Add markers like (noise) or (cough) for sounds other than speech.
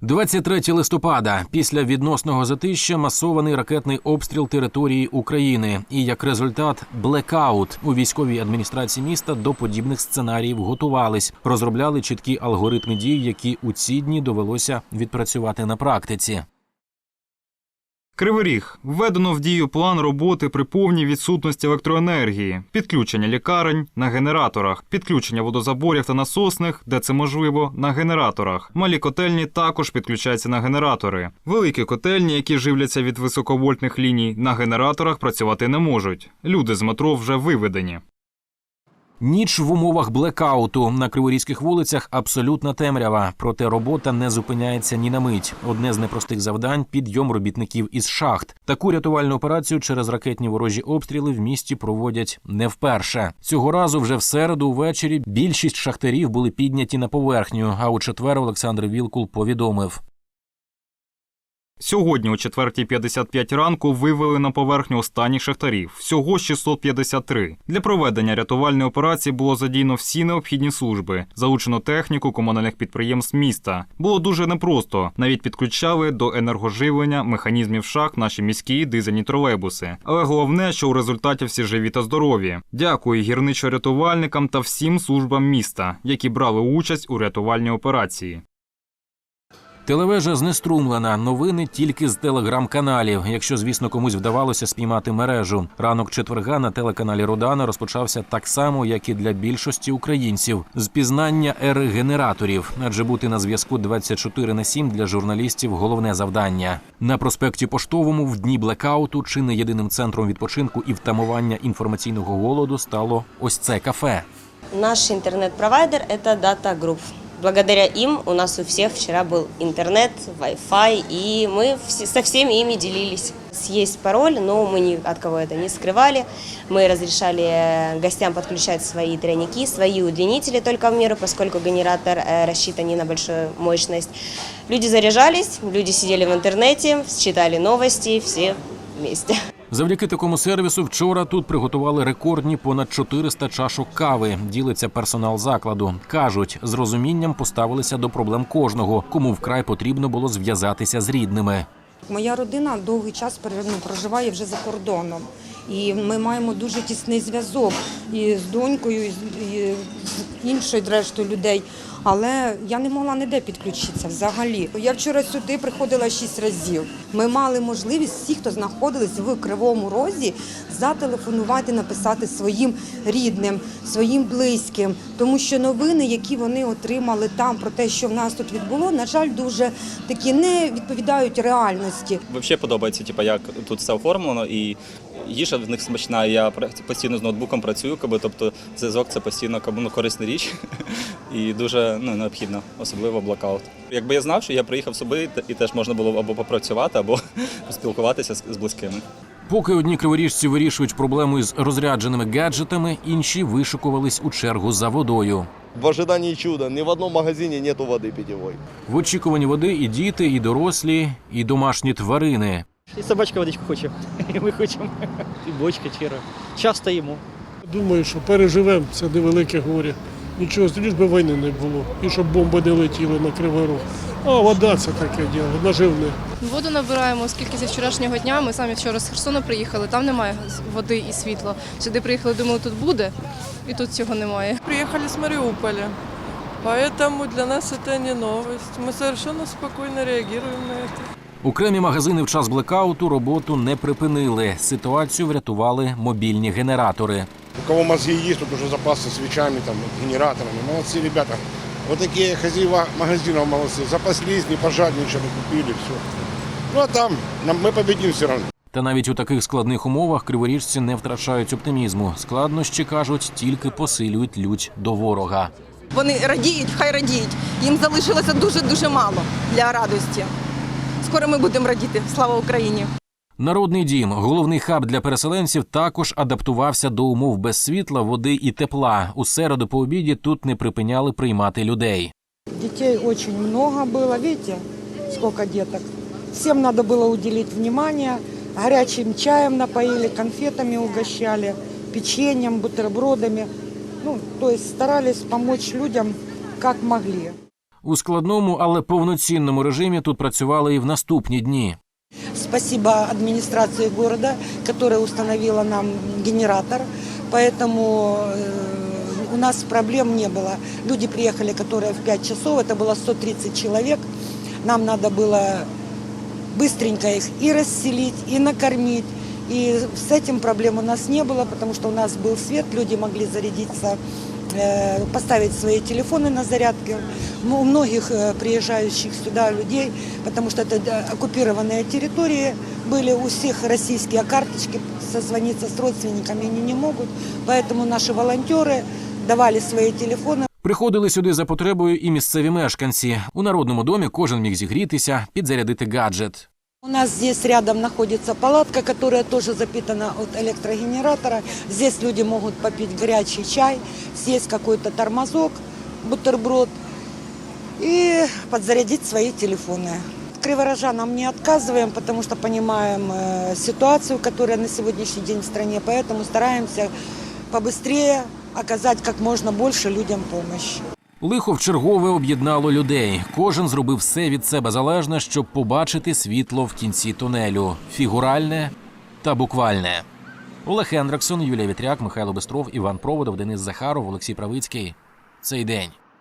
23 листопада після відносного затища масований ракетний обстріл території України. І як результат блекаут у військовій адміністрації міста до подібних сценаріїв готувались, розробляли чіткі алгоритми дій, які у ці дні довелося відпрацювати на практиці. Кривий Ріг. Введено в дію план роботи при повній відсутності електроенергії, підключення лікарень на генераторах, підключення водозаборів та насосних, де це можливо, на генераторах. Малі котельні також підключаються на генератори. Великі котельні, які живляться від високовольтних ліній, на генераторах працювати не можуть. Люди з метро вже виведені. Ніч в умовах блекауту на криворізьких вулицях абсолютна темрява. Проте робота не зупиняється ні на мить. Одне з непростих завдань підйом робітників із шахт. Таку рятувальну операцію через ракетні ворожі обстріли в місті проводять не вперше. Цього разу вже в середу ввечері більшість шахтарів були підняті на поверхню. А у четвер Олександр Вілкул повідомив. Сьогодні о 4.55 ранку вивели на поверхню останніх шахтарів. Всього 653. Для проведення рятувальної операції було задіяно всі необхідні служби, залучено техніку комунальних підприємств міста. Було дуже непросто. Навіть підключали до енергоживлення механізмів шахт наші міські дизельні тролейбуси. Але головне, що у результаті всі живі та здорові. Дякую гірничо-рятувальникам та всім службам міста, які брали участь у рятувальній операції. Телевежа знеструмлена. Новини тільки з телеграм-каналів. Якщо, звісно, комусь вдавалося спіймати мережу. Ранок четверга на телеканалі Родана розпочався так само, як і для більшості українців. З пізнання ери генераторів, адже бути на зв'язку 24 на 7 для журналістів головне завдання. На проспекті Поштовому в дні блекауту чи не єдиним центром відпочинку і втамування інформаційного голоду стало ось це кафе. Наш интернет-провайдер – это Data Group. Благодаря им у нас у всех вчера был интернет, Wi-Fi, и мы все- со всеми ими делились. Есть пароль, но мы ни от кого это не скрывали. Мы разрешали э, гостям подключать свои тройники, свои удлинители только в меру, поскольку генератор э, рассчитан не на большую мощность. Люди заряжались, люди сидели в интернете, читали новости, все вместе. Завдяки такому сервісу вчора тут приготували рекордні понад 400 чашок кави. Ділиться персонал закладу. кажуть, з розумінням поставилися до проблем кожного, кому вкрай потрібно було зв'язатися з рідними. Моя родина довгий час ну, проживає вже за кордоном. І ми маємо дуже тісний зв'язок і з донькою, і з, і з рештою людей. Але я не могла ніде підключитися взагалі. Я вчора сюди приходила шість разів. Ми мали можливість всі, хто знаходились в Кривому Розі, зателефонувати, написати своїм рідним, своїм близьким, тому що новини, які вони отримали там про те, що в нас тут відбуло, на жаль, дуже такі не відповідають реальності. Взагалі подобається, типу, як тут все оформлено, і їжа в них смачна. Я постійно з ноутбуком працюю, тобто зв'язок це постійно ну, корисна річ (laughs) і дуже ну, необхідно, особливо блокаут. Якби я знав, що я приїхав собі, і теж можна було або попрацювати, або (laughs) поспілкуватися з, з близькими. Поки одні криворіжці вирішують проблему із розрядженими гаджетами, інші вишикувались у чергу за водою. В ожидании чуда ни в одном магазине нету воды питьевой. В очікуванні води і діти, і дорослі, і домашні тварини. І собачка водичку хоче, (laughs) і ми хочемо. І бочка чира. Час стоїмо. Думаю, що переживемо це невелике горе Нічого, лиш би війни не було. І щоб бомби не летіли на Кривий Рог. А вода це таке діло, наживне. Воду набираємо, оскільки зі вчорашнього дня ми самі вчора з Херсону приїхали, там немає води і світла. Сюди приїхали, думали, тут буде, і тут цього немає. Приехали с Мариуполя, поэтому для нас это не новость. Мы совершенно спокойно реагируем на это. Окремі магазини в час блекауту роботу не припинили. Ситуацію врятували мобільні генератори. У кого мозги есть, тут уже запасы свечами, там, генераторами. Молодцы ребята. Вот такие хозяева магазинов молодцы. Запаслись, не пожадничали, купили, все. Ну а там нам, мы победим все равно. Та навіть у таких складних умовах криворіжці не втрачають оптимізму. Складнощі кажуть, тільки посилюють лють до ворога. Вони радіють, хай радіють. Їм залишилося дуже дуже мало для радості. Скоро ми будемо радіти. Слава Україні! Народний дім, головний хаб для переселенців, також адаптувався до умов без світла, води і тепла. У середу по обіді тут не припиняли приймати людей. Детей очень много было, видите, сколько деток. Всем надо было уделить внимание. Горячим чаем напоили, конфетами угощали, печеньем, бутербродами. Ну, то есть старались помочь людям как могли. У складному, але повноцінному режимі тут працювали і в наступні дні. Спасибо администрации города, которая установила нам генератор, поэтому э, у нас проблем не было. Люди приехали, которые в 5 часов, это было 130 человек. Нам надо было быстренько их и расселить, и накормить. И с этим проблем у нас не было, потому что у нас был свет, люди могли зарядиться, э, поставить свои телефоны на зарядке. М- У многих э, приезжающих сюда людей, потому что это да, оккупированные территории, были у всех российские карточки, созвониться с родственниками они не могут. Поэтому наши волонтеры давали свои телефоны, Приходили сюди за потребою і місцеві мешканці. У народному домі кожен міг зігрітися, підзарядити гаджет. У нас здесь рядом находится палатка, которая тоже запитана от электрогенератора. Здесь люди могут попить горячий чай, съесть какой-то тормозок, бутерброд и подзарядить свои телефоны. Криворожанам не отказываем, потому что понимаем э, ситуацию, которая на сегодняшний день в стране, поэтому стараемся побыстрее оказать как можно больше людям помощь. Лихо вчергове об'єднало людей. Кожен зробив все від себе залежне, щоб побачити світло в кінці тунелю фігуральне та буквальне. Олег Хендриксон, Юлія Вітряк, Михайло Бестров, Іван Проводов, Денис Захаров, Олексій Правицький. Цей день.